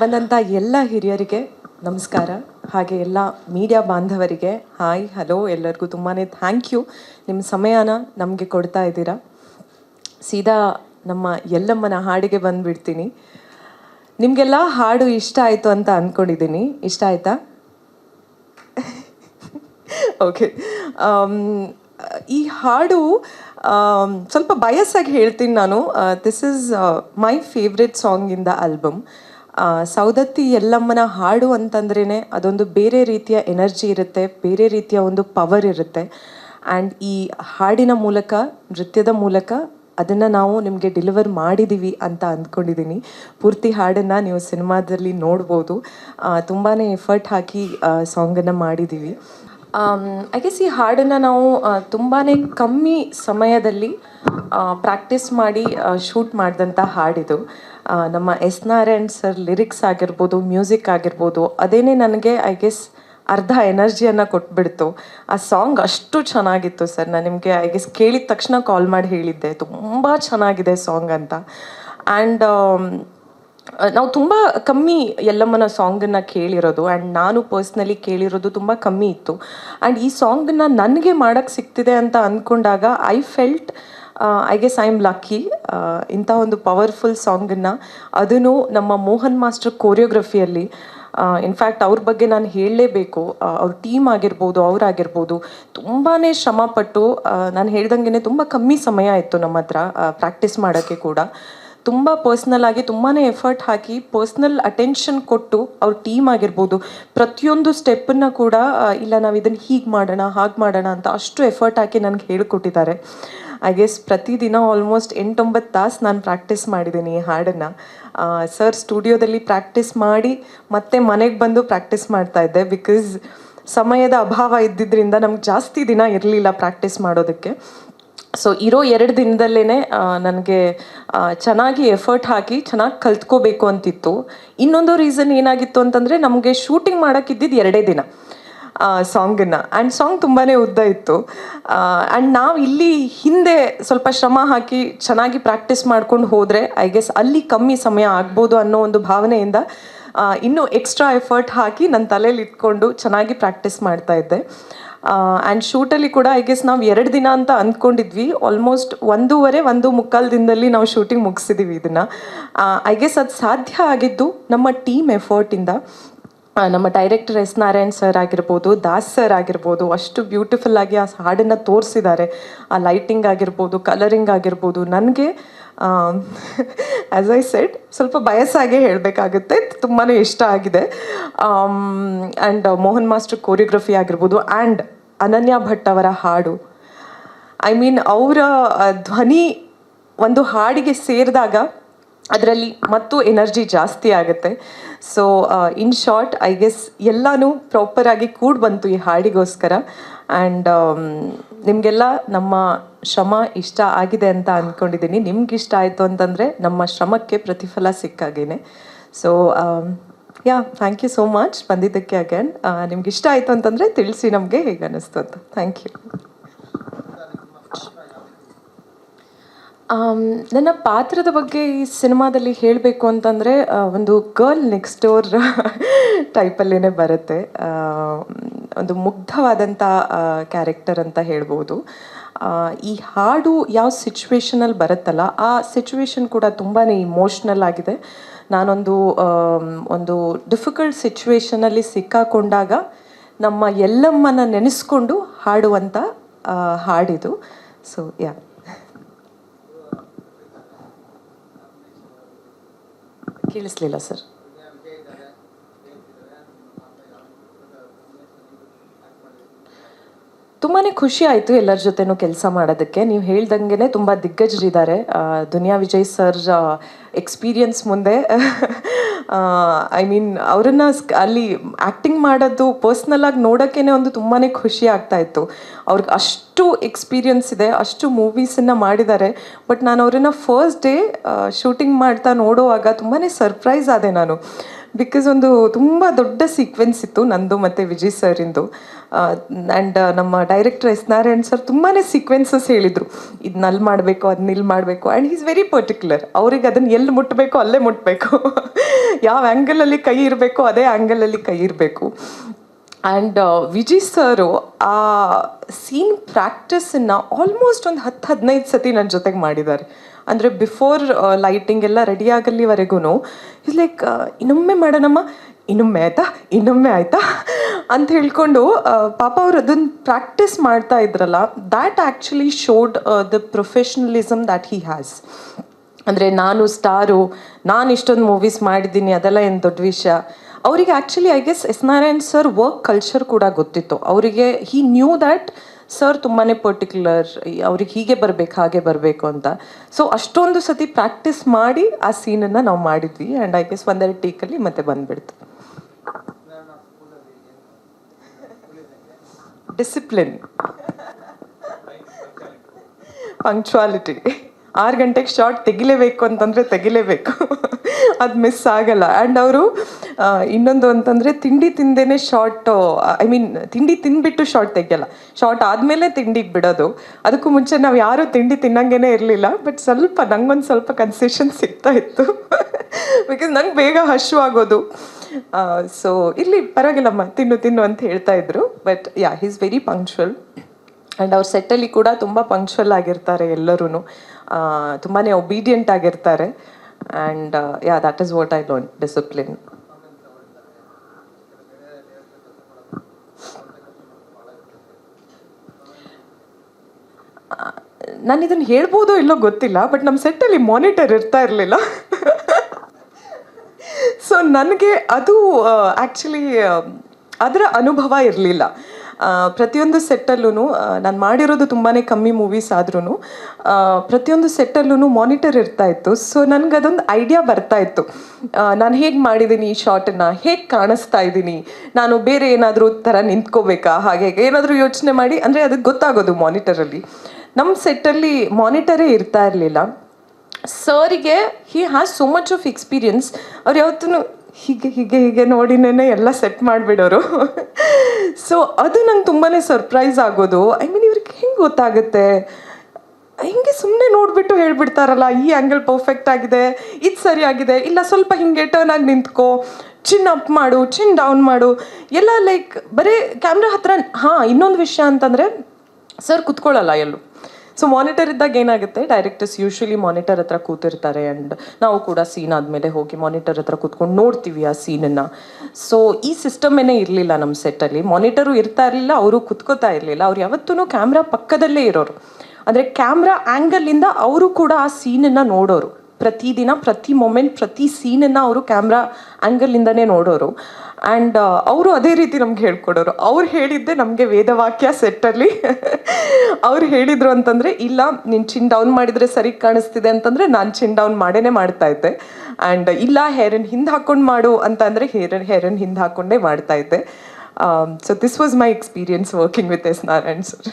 ಬಂದಂಥ ಎಲ್ಲ ಹಿರಿಯರಿಗೆ ನಮಸ್ಕಾರ. ಹಾಗೆ ಎಲ್ಲ ಮೀಡಿಯಾ ಬಾಂಧವರಿಗೆ ಹಾಯ್, ಹಲೋ ಎಲ್ಲರಿಗೂ ತುಂಬಾ ಥ್ಯಾಂಕ್ ಯು ನಿಮ್ಮ ಸಮಯನ ನಮಗೆ ಕೊಡ್ತಾ ಇದ್ದೀರಾ? ಸೀದಾ ನಮ್ಮ ಎಲ್ಲಮ್ಮನ ಹಾಡಿಗೆ ಬಂದುಬಿಡ್ತೀನಿ. ನಿಮಗೆಲ್ಲ ಹಾಡು ಇಷ್ಟ ಆಯಿತು ಅಂತ ಅಂದ್ಕೊಂಡಿದ್ದೀನಿ ಇಷ್ಟ ಆಯಿತಾ? ಓಕೆ ಈ ಹಾಡು ಸ್ವಲ್ಪ ಬಯಸ್ಸಾಗಿ ಹೇಳ್ತೀನಿ ನಾನು. This is my favourite song in the album Saundatti ಎಲ್ಲಮ್ಮನ ಹಾಡು ಅಂತಂದ್ರೇ ಅದೊಂದು ಬೇರೆ ರೀತಿಯ ಎನರ್ಜಿ ಇರುತ್ತೆ, ಬೇರೆ ರೀತಿಯ ಒಂದು ಪವರ್ ಇರುತ್ತೆ. ಆ್ಯಂಡ್ ಈ ಹಾಡಿನ ಮೂಲಕ, ನೃತ್ಯದ ಮೂಲಕ ಅದನ್ನು ನಾವು ನಿಮಗೆ ಡೆಲಿವರ್ ಮಾಡಿದ್ದೀವಿ ಅಂತ ಅಂದ್ಕೊಂಡಿದ್ದೀನಿ ಪೂರ್ತಿ ಹಾಡನ್ನು ನೀವು ಸಿನಿಮಾದಲ್ಲಿ ನೋಡ್ಬೋದು. ತುಂಬಾ ಎಫರ್ಟ್ ಹಾಕಿ ಸಾಂಗನ್ನು ಮಾಡಿದ್ದೀವಿ ಐ ಗೆಸ್ ಈ ಹಾಡನ್ನು ನಾವು ತುಂಬಾ ಕಮ್ಮಿ ಸಮಯದಲ್ಲಿ ಪ್ರಾಕ್ಟೀಸ್ ಮಾಡಿ ಶೂಟ್ ಮಾಡಿದಂಥ ಹಾಡಿದು ನಮ್ಮ ಎಸ್ ನಾರಾಯಣ್ ಸರ್ ಲಿರಿಕ್ಸ್ ಆಗಿರ್ಬೋದು ಮ್ಯೂಸಿಕ್ ಆಗಿರ್ಬೋದು, ಅದೇನೇ ನನಗೆ ಐ ಗೆಸ್ ಅರ್ಧ ಎನರ್ಜಿಯನ್ನು ಕೊಟ್ಬಿಡ್ತು. ಆ ಸಾಂಗ್ ಅಷ್ಟು ಚೆನ್ನಾಗಿತ್ತು ಸರ್ ನಾನು ನಿಮಗೆ ಐ ಗೆಸ್ ಕೇಳಿದ ತಕ್ಷಣ ಕಾಲ್ ಮಾಡಿ ಹೇಳಿದ್ದೆ. ತುಂಬ ಚೆನ್ನಾಗಿದೆ ಸಾಂಗ್ ಅಂತ. ಆ್ಯಂಡ್ ನಾವು ತುಂಬ ಕಮ್ಮಿ ಎಲ್ಲಮ್ಮನ ಸಾಂಗನ್ನು ಕೇಳಿರೋದು ಆ್ಯಂಡ್ ನಾನು ಪರ್ಸ್ನಲಿ ಕೇಳಿರೋದು ತುಂಬ ಕಮ್ಮಿ ಇತ್ತು. ಆ್ಯಂಡ್ ಈ ಸಾಂಗನ್ನ ನನಗೆ ಮಾಡೋಕ್ಕೆ ಸಿಗ್ತಿದೆ ಅಂತ ಅಂದ್ಕೊಂಡಾಗ I felt I guess I am lucky ಇಂಥ ಒಂದು ಪವರ್ಫುಲ್ ಸಾಂಗನ್ನು ಅದನ್ನು ನಮ್ಮ ಮೋಹನ್ ಮಾಸ್ಟರ್ ಕೋರಿಯೋಗ್ರಫಿಯಲ್ಲಿ ಇನ್ಫ್ಯಾಕ್ಟ್ ಅವ್ರ ಬಗ್ಗೆ ನಾನು ಹೇಳಲೇಬೇಕು. ಅವ್ರ ಟೀಮ್ ಆಗಿರ್ಬೋದು ಅವರಾಗಿರ್ಬೋದು ತುಂಬಾ ಶ್ರಮಪಟ್ಟು ನಾನು ಹೇಳ್ದಂಗೆ ತುಂಬ ಕಮ್ಮಿ ಸಮಯ ಇತ್ತು ನಮ್ಮ ಹತ್ರ ಪ್ರಾಕ್ಟೀಸ್ ಮಾಡೋಕ್ಕೆ ಕೂಡ. ತುಂಬ ಪರ್ಸ್ನಲ್ ಆಗಿ ತುಂಬಾ ಎಫರ್ಟ್ ಹಾಕಿ ಪರ್ಸ್ನಲ್ ಅಟೆನ್ಷನ್ ಕೊಟ್ಟು ಅವ್ರ ಟೀಮ್ ಆಗಿರ್ಬೋದು. ಪ್ರತಿಯೊಂದು ಸ್ಟೆಪ್ಪನ್ನು ಕೂಡ ಇಲ್ಲ ನಾವು ಇದನ್ನು ಹೀಗೆ ಮಾಡೋಣ, ಹಾಗೆ ಮಾಡೋಣ ಅಂತ ಅಷ್ಟು ಎಫರ್ಟ್ ಹಾಕಿ ನನಗೆ ಹೇಳಿಕೊಟ್ಟಿದ್ದಾರೆ. ಐ ಗೆಸ್ ಪ್ರತಿದಿನ ಆಲ್ಮೋಸ್ಟ್ ಎಂಟೊಂಬತ್ತು ತಾಸು ನಾನು ಪ್ರಾಕ್ಟೀಸ್ ಮಾಡಿದ್ದೀನಿ ಈ ಹಾಡನ್ನು. ಸರ್ ಸ್ಟುಡಿಯೋದಲ್ಲಿ ಪ್ರಾಕ್ಟೀಸ್ ಮಾಡಿ ಮತ್ತೆ ಮನೆಗೆ ಬಂದು ಪ್ರಾಕ್ಟೀಸ್ ಮಾಡ್ತಾ ಇದ್ದೆ ಬಿಕಾಸ್ ಸಮಯದ ಅಭಾವ ಇದ್ದಿದ್ದರಿಂದ ನಮ್ಗೆ ಜಾಸ್ತಿ ದಿನ ಇರಲಿಲ್ಲ ಪ್ರಾಕ್ಟೀಸ್ ಮಾಡೋದಕ್ಕೆ. ಸೊ ಇರೋ ಎರಡು ದಿನದಲ್ಲೇ ನನಗೆ ಚೆನ್ನಾಗಿ ಎಫರ್ಟ್ ಹಾಕಿ ಚೆನ್ನಾಗಿ ಕಲ್ತ್ಕೋಬೇಕು ಅಂತಿತ್ತು. ಇನ್ನೊಂದು ರೀಸನ್ ಏನಾಗಿತ್ತು ಅಂತಂದರೆ, ನಮಗೆ ಶೂಟಿಂಗ್ ಮಾಡೋಕ್ಕಿದ್ದಿದ್ದು ಎರಡೇ ದಿನ ಸಾಂಗನ್ನು ಆ್ಯಂಡ್ ಸಾಂಗ್ ತುಂಬಾ ಉದ್ದ ಇತ್ತು. ಆ್ಯಂಡ್ ನಾವು ಇಲ್ಲಿ ಹಿಂದೆ ಸ್ವಲ್ಪ ಶ್ರಮ ಹಾಕಿ ಚೆನ್ನಾಗಿ ಪ್ರಾಕ್ಟೀಸ್ ಮಾಡ್ಕೊಂಡು ಹೋದರೆ ಐ ಗೆಸ್ ಅಲ್ಲಿ ಕಮ್ಮಿ ಸಮಯ ಆಗ್ಬೋದು ಅನ್ನೋ ಒಂದು ಭಾವನೆಯಿಂದ ಇನ್ನೂ ಎಕ್ಸ್ಟ್ರಾ ಎಫರ್ಟ್ ಹಾಕಿ ನನ್ನ ತಲೆಯಲ್ಲಿ ಇಟ್ಕೊಂಡು ಚೆನ್ನಾಗಿ ಪ್ರಾಕ್ಟೀಸ್ ಮಾಡ್ತಾ ಇದ್ದೆ. ಆ್ಯಂಡ್ ಶೂಟಲ್ಲಿ ಕೂಡ ಐ ಗೆಸ್ ನಾವು ಎರಡು ದಿನ ಅಂತ ಅಂದ್ಕೊಂಡಿದ್ವಿ ಆಲ್ಮೋಸ್ಟ್ ಒಂದೂವರೆ, ಒಂದು ಮುಕ್ಕಾಲು ದಿನದಲ್ಲಿ ನಾವು ಶೂಟಿಂಗ್ ಮುಗಿಸಿದ್ದೀವಿ ಇದನ್ನು. ಐ ಗೆಸ್ ಅದು ಸಾಧ್ಯ ಆಗಿದ್ದು ನಮ್ಮ ಟೀಮ್ ಎಫರ್ಟಿಂದ ನಮ್ಮ ಡೈರೆಕ್ಟರ್ ಎಸ್ ನಾರಾಯಣ್ ಸರ್ ಆಗಿರ್ಬೋದು, ದಾಸ್ ಸರ್ ಆಗಿರ್ಬೋದು, ಅಷ್ಟು ಬ್ಯೂಟಿಫುಲ್ ಆಗಿ ಆ ಹಾಡನ್ನು ತೋರಿಸಿದ್ದಾರೆ. ಆ ಲೈಟಿಂಗ್ ಆಗಿರ್ಬೋದು ಕಲರಿಂಗ್ ಆಗಿರ್ಬೋದು, ನನಗೆ ಆ್ಯಸ್ ಐ ಸೆಡ್ ಸ್ವಲ್ಪ ಬಯಸ್ಸಾಗೆ ಹೇಳಬೇಕಾಗುತ್ತೆ. ತುಂಬಾ ಇಷ್ಟ ಆಗಿದೆ. ಆ್ಯಂಡ್ ಮೋಹನ್ ಮಾಸ್ಟರ್ ಕೋರಿಯೋಗ್ರಫಿ ಆಗಿರ್ಬೋದು ಆ್ಯಂಡ್ ಅನನ್ಯ ಭಟ್ ಅವರ ಹಾಡು. ಐ ಮೀನ್ ಅವರ ಧ್ವನಿ ಒಂದು ಹಾಡಿಗೆ ಸೇರಿದಾಗ ಅದರಲ್ಲಿ ಮತ್ತು ಎನರ್ಜಿ ಜಾಸ್ತಿ ಆಗುತ್ತೆ. So in short I guess ಎಲ್ಲನೂ ಪ್ರಾಪರಾಗಿ ಕೂಡ್ ಬಂತು ಈ ಹಾಡಿಗೋಸ್ಕರ. ಆ್ಯಂಡ್ ನಿಮಗೆಲ್ಲ ನಮ್ಮ ಶ್ರಮ ಇಷ್ಟ ಆಗಿದೆ ಅಂತ ಅಂದ್ಕೊಂಡಿದ್ದೀನಿ ನಿಮ್ಗೆ ಇಷ್ಟ ಆಯಿತು ಅಂತಂದರೆ ನಮ್ಮ ಶ್ರಮಕ್ಕೆ ಪ್ರತಿಫಲ ಸಿಕ್ಕಾಗೇನೆ. So yeah thank you so much ಬಂದಿದ್ದಕ್ಕೆ ಅಗೇನ್ ನಿಮ್ಗೆ ಇಷ್ಟ ಆಯಿತು ಅಂತಂದರೆ ತಿಳಿಸಿ ನಮಗೆ ಹೇಗೆ ಅನ್ನಿಸ್ತು ಅಂತ. ಥ್ಯಾಂಕ್ ಯು ಆಮ್, ನನ್ನ ಪಾತ್ರದ ಬಗ್ಗೆ ಈ ಸಿನಿಮಾದಲ್ಲಿ ಹೇಳಬೇಕು ಅಂತಂದರೆ ಒಂದು ಗರ್ಲ್ ನೆಕ್ಸ್ಟ್ ಡೋರ್ ಟೈಪಲ್ಲೇ ಬರುತ್ತೆ. ಒಂದು ಮುಗ್ಧವಾದಂಥ ಕ್ಯಾರೆಕ್ಟರ್ ಅಂತ ಹೇಳ್ಬೋದು. ಈ ಹಾಡು ಯಾವ ಸಿಚುವೇಶನಲ್ಲಿ ಬರುತ್ತಲ್ಲ, ಆ ಸಿಚುವೇಶನ್ ಕೂಡ ತುಂಬಾ ಇಮೋಷ್ನಲ್ ಆಗಿದೆ. ನಾನೊಂದು ಒಂದು ಡಿಫಿಕಲ್ಟ್ ಸಿಚುವೇಶನಲ್ಲಿ ಸಿಕ್ಕಾಕೊಂಡಾಗ ನಮ್ಮ ಎಲ್ಲಮ್ಮನ ನೆನೆಸ್ಕೊಂಡು ಹಾಡುವಂಥ ಹಾಡಿದು. ಸೊ ಯಾ ಕೇಳಿಸ್ಲಿಲ್ಲ ಸರ್ ತುಂಬಾ ಖುಷಿ ಆಯಿತು ಎಲ್ಲರ ಜೊತೆನೂ ಕೆಲಸ ಮಾಡೋದಕ್ಕೆ. ನೀವು ಹೇಳ್ದಂಗೆ ತುಂಬ ದಿಗ್ಗಜರಿದ್ದಾರೆ. ದುನಿಯಾ ವಿಜಯ್ ಸರ್ ಎಕ್ಸ್ಪೀರಿಯನ್ಸ್ ಮುಂದೆ. ಐ ಮೀನ್ ಅವರನ್ನು ಅಲ್ಲಿ ಆ್ಯಕ್ಟಿಂಗ್ ಮಾಡೋದು ಪರ್ಸ್ನಲ್ ಆಗಿ ನೋಡೋಕ್ಕೇ ಒಂದು ತುಂಬಾ ಖುಷಿ ಆಗ್ತಾ ಇತ್ತು. ಅವ್ರಿಗೆ ಅಷ್ಟು ಎಕ್ಸ್ಪೀರಿಯನ್ಸ್ ಇದೆ, ಅಷ್ಟು ಮೂವೀಸನ್ನು ಮಾಡಿದ್ದಾರೆ. ಬಟ್ ನಾನು ಅವರನ್ನು ಫಸ್ಟ್ ಡೇ ಶೂಟಿಂಗ್ ಮಾಡ್ತಾ ನೋಡುವಾಗ ತುಂಬಾ ಸರ್ಪ್ರೈಸ್ ಆದೆ ನಾನು. ಬಿಕಾಸ್ ಒಂದು ತುಂಬ ದೊಡ್ಡ ಸೀಕ್ವೆನ್ಸ್ ಇತ್ತು ನಂದು ಮತ್ತು ವಿಜಯ್ ಸರಿಂದು. ಆ್ಯಂಡ್ ನಮ್ಮ ಡೈರೆಕ್ಟರ್ ಎಸ್ ನಾರಾಯಣ್ ಸರ್ ತುಂಬಾ ಸೀಕ್ವೆನ್ಸಸ್ ಹೇಳಿದರು. ಇದನ್ನ ಅಲ್ಲಿ ಮಾಡಬೇಕು ಅದನ್ನ ಇಲ್ಲಿ ಮಾಡಬೇಕು ಆ್ಯಂಡ್ ಈಸ್ ವೆರಿ ಪರ್ಟಿಕ್ಯುಲರ್ ಅವ್ರಿಗೆ ಅದನ್ನು ಎಲ್ಲಿ ಮುಟ್ಟಬೇಕು ಅಲ್ಲೇ ಮುಟ್ಟಬೇಕು ಯಾವ ಆ್ಯಂಗಲಲ್ಲಿ ಕೈ ಇರಬೇಕು ಅದೇ ಆ್ಯಂಗಲಲ್ಲಿ ಕೈ ಇರಬೇಕು. ಆ್ಯಂಡ್ ವಿಜಯ್ ಸರು ಆ ಸೀನ್ ಪ್ರಾಕ್ಟೀಸನ್ನು ಆಲ್ಮೋಸ್ಟ್ ಒಂದು ಹತ್ತು ಹದಿನೈದು ಸತಿ ನನ್ನ ಜೊತೆಗೆ ಮಾಡಿದ್ದಾರೆ ಅಂದರೆ ಬಿಫೋರ್ ಲೈಟಿಂಗ್ ಎಲ್ಲ ರೆಡಿ ಆಗಲ್ಲಿವರೆಗೂ ಇಸ್ ಲೈಕ್ ಇನ್ನೊಮ್ಮೆ ಮಾಡೋಣಮ್ಮ, ಇನ್ನೊಮ್ಮೆ ಆಯ್ತಾ, ಇನ್ನೊಮ್ಮೆ ಆಯಿತಾ? ಅಂತ ಹೇಳ್ಕೊಂಡು ಪಾಪ ಅವ್ರು ಅದನ್ನು ಪ್ರಾಕ್ಟೀಸ್ ಮಾಡ್ತಾ ಇದ್ರಲ್ಲ that actually showed the professionalism that he has ಅಂದರೆ ನಾನು ಸ್ಟಾರು, ನಾನು ಇಷ್ಟೊಂದು ಮೂವೀಸ್ ಮಾಡಿದ್ದೀನಿ, ಅದೆಲ್ಲ ಏನು ದೊಡ್ಡ ವಿಷಯ? ಅವರಿಗೆ actually I guess S Narayan sir work culture ಕೂಡ ಗೊತ್ತಿತ್ತು. ಅವರಿಗೆ ಹಿ ನ್ಯೂ ದ್ಯಾಟ್ ಸರ್ ತುಂಬಾ ಪರ್ಟಿಕ್ಯುಲರ್ ಅವ್ರಿಗೆ ಹೀಗೆ ಬರಬೇಕು, ಹಾಗೆ ಬರಬೇಕು ಅಂತ. ಸೊ ಅಷ್ಟೊಂದು ಸತಿ ಪ್ರಾಕ್ಟೀಸ್ ಮಾಡಿ ಆ ಸೀನನ್ನು ನಾವು ಮಾಡಿದ್ವಿ. ಆ್ಯಂಡ್ ಐ ಗೆಸ್ ಒಂದೆರಡು ಟೀಕಲ್ಲಿ ಮತ್ತೆ ಬಂದ್ಬಿಡ್ತು. ಡಿಸಿಪ್ಲಿನ್ ಪಂಕ್ಚುಯಾಲಿಟಿ ಆರು ಗಂಟೆಗೆ ಶಾರ್ಟ್ ತೆಗಿಲೇಬೇಕು ಅಂತಂದರೆ ತೆಗಿಲೇಬೇಕು. ಅದು ಮಿಸ್ ಆಗಲ್ಲ. ಆ್ಯಂಡ್ ಅವರು ಇನ್ನೊಂದು ಅಂತಂದರೆ ತಿಂಡಿ ತಿಂದೇನೆ ಶಾರ್ಟ್ ಐ ಮೀನ್ ತಿಂಡಿ ತಿಂದ್ಬಿಟ್ಟು ಶಾರ್ಟ್ ತೆಗಿಯಲ್ಲ. ಶಾರ್ಟ್ ಆದಮೇಲೆ ತಿಂಡಿಗೆ ಬಿಡೋದು. ಅದಕ್ಕೂ ಮುಂಚೆ ನಾವು ಯಾರೂ ತಿಂಡಿ ತಿನ್ನಂಗೇ ಇರಲಿಲ್ಲ. ಬಟ್ ಸ್ವಲ್ಪ, ನಂಗೊಂದು ಸ್ವಲ್ಪ ಕನ್ಸೆಷನ್ ಸಿಗ್ತಾ ಇತ್ತು. ಬಿಕಾಸ್ ನಂಗೆ ಬೇಗ ಹಶು ಆಗೋದು ಸೊ ಇಲ್ಲಿ ಪರವಾಗಿಲ್ಲಮ್ಮ, ತಿನ್ನು ತಿನ್ನು ಅಂತ ಹೇಳ್ತಾ ಇದ್ರು. But yeah is very punctual and ಅವ್ರ ಸೆಟ್ಟಲ್ಲಿ ಕೂಡ ತುಂಬ ಪಂಕ್ಚುವಲ್ ಆಗಿರ್ತಾರೆ ಎಲ್ಲರೂ ತುಂಬಾ ಒಬೀಡಿಯಂಟ್ ಆಗಿರ್ತಾರೆ. And yeah that is what I learn discipline ನಾನು ಇದನ್ನು ಹೇಳ್ಬೋದೋ ಇಲ್ಲೋ ಗೊತ್ತಿಲ್ಲ ಬಟ್ ನಮ್ಮ ಸೆಟ್ಟಲ್ಲಿ ಮಾನಿಟರ್ ಇರ್ತಾ ಇರಲಿಲ್ಲ. ಸೊ ನನಗೆ ಅದು ಆ್ಯಕ್ಚುಲಿ ಅದರ ಅನುಭವ ಇರಲಿಲ್ಲ. ಪ್ರತಿಯೊಂದು ಸೆಟ್ಟಲ್ಲೂ ನಾನು ಮಾಡಿರೋದು ತುಂಬಾ ಕಮ್ಮಿ ಮೂವೀಸ್ ಆದ್ರೂ ಪ್ರತಿಯೊಂದು ಸೆಟ್ಟಲ್ಲೂ ಮಾನಿಟರ್ ಇರ್ತಾ ಇತ್ತು. ಸೊ ನನಗೆ ಅದೊಂದು ಐಡಿಯಾ ಬರ್ತಾ ಇತ್ತು. ನಾನು ಹೇಗೆ ಮಾಡಿದ್ದೀನಿ ಈ ಶಾರ್ಟನ್ನು ಹೇಗೆ ಕಾಣಿಸ್ತಾ ಇದ್ದೀನಿ ನಾನು ಬೇರೆ ಏನಾದರೂ ಥರ ನಿಂತ್ಕೋಬೇಕಾ? ಹಾಗೆ ಏನಾದರೂ ಯೋಚನೆ ಮಾಡಿ, ಅಂದರೆ ಅದಕ್ಕೆ ಗೊತ್ತಾಗೋದು ಮಾನಿಟರಲ್ಲಿ ನಮ್ಮ ಸೆಟ್ಟಲ್ಲಿ ಮಾನಿಟರೇ ಇರ್ತಾ ಇರಲಿಲ್ಲ. ಸರಿಗೆ he has so much of experience ಅವ್ರು ಯಾವತ್ತೂ ಹೀಗೆ ಹೀಗೆ ಹೀಗೆ ನೋಡಿನೇ ಎಲ್ಲ ಸೆಟ್ ಮಾಡಿಬಿಡೋರು. ಸೊ ಅದು ನಂಗೆ ತುಂಬಾ ಸರ್ಪ್ರೈಸ್ ಆಗೋದು. ಐ ಮೀನ್ ಇವ್ರಿಗೆ ಹೆಂಗೆ ಗೊತ್ತಾಗುತ್ತೆ? ಹಿಂಗೆ ಸುಮ್ಮನೆ ನೋಡಿಬಿಟ್ಟು ಹೇಳ್ಬಿಡ್ತಾರಲ್ಲ, ಈ ಆ್ಯಂಗಲ್ ಪರ್ಫೆಕ್ಟ್ ಆಗಿದೆ, ಇದು ಸರಿಯಾಗಿದೆ ಇಲ್ಲ ಸ್ವಲ್ಪ ಹಿಂಗೆ ಟರ್ನ್ ಆಗಿ ನಿಂತ್ಕೋ ಚಿನ್ ಅಪ್ ಮಾಡು ಚಿನ್ ಡೌನ್ ಮಾಡು. ಎಲ್ಲ ಲೈಕ್ ಬರೀ ಕ್ಯಾಮ್ರಾ ಹತ್ರ, ಹಾಂ, ಇನ್ನೊಂದು ವಿಷಯ ಅಂತಂದರೆ ಸರ್ ಕುತ್ಕೊಳ್ಳಲ್ಲ ಎಲ್ಲೂ. ಸೊ ಮಾನಿಟರ್ ಇದ್ದಾಗ ಏನಾಗುತ್ತೆ? ಡೈರೆಕ್ಟರ್ಸ್ ಯೂಶ್ವಲಿ ಮಾನಿಟರ್ ಹತ್ರ ಕೂತಿರ್ತಾರೆ ಆ್ಯಂಡ್ ನಾವು ಕೂಡ ಸೀನ್ ಆದಮೇಲೆ ಹೋಗಿ ಮಾನಿಟರ್ ಹತ್ರ ಕೂತ್ಕೊಂಡು ನೋಡ್ತೀವಿ ಆ ಸೀನನ್ನು ಸೊ ಈ ಸಿಸ್ಟಮೇನೇ ಇರಲಿಲ್ಲ ನಮ್ಮ ಸೆಟ್ಟಲ್ಲಿ ಮಾನಿಟರು ಇರ್ತಾ ಇರಲಿಲ್ಲ, ಅವರು ಕುತ್ಕೋತಾ ಇರಲಿಲ್ಲ. ಅವ್ರು ಯಾವತ್ತೂ ಕ್ಯಾಮ್ರಾ ಪಕ್ಕದಲ್ಲೇ ಇರೋರು. ಅಂದರೆ ಕ್ಯಾಮ್ರಾ ಆ್ಯಂಗಲಿಂದ ಅವರು ಕೂಡ ಆ ಸೀನನ್ನು ನೋಡೋರು. ಪ್ರತಿದಿನ ಪ್ರತಿ ಮೊಮೆಂಟ್ ಪ್ರತಿ ಸೀನನ್ನು ಅವರು ಕ್ಯಾಮ್ರಾ ಆ್ಯಂಗಲಿಂದನೇ ನೋಡೋರು. ಆ್ಯಂಡ್ ಅವರು ಅದೇ ರೀತಿ ನಮ್ಗೆ ಹೇಳ್ಕೊಡೋರು. ಅವ್ರು ಹೇಳಿದ್ದೆ ನಮಗೆ ವೇದವಾಕ್ಯ ಸೆಟ್ಟಲ್ಲಿ ಅವ್ರು ಹೇಳಿದರು ಅಂತಂದರೆ, ಇಲ್ಲ, ನೀನು ಚಿನ್ ಡೌನ್ ಮಾಡಿದರೆ ಸರಿ ಕಾಣಿಸ್ತಿದೆ ಅಂತಂದರೆ ನಾನು ಚಿನ್ ಡೌನ್ ಮಾಡೇ ಮಾಡ್ತಾ ಇದ್ದೆ. ಆ್ಯಂಡ್ ಇಲ್ಲ, ಹೇರನ್ ಹಿಂದೆ ಹಾಕ್ಕೊಂಡು ಮಾಡು ಅಂತ ಅಂದರೆ ಹೇರನ್ ಹೇರನ್ ಹಿಂದೆ ಹಾಕ್ಕೊಂಡೇ ಮಾಡ್ತಾ ಇದ್ದೆ. So this was my experience working with S Narayan sir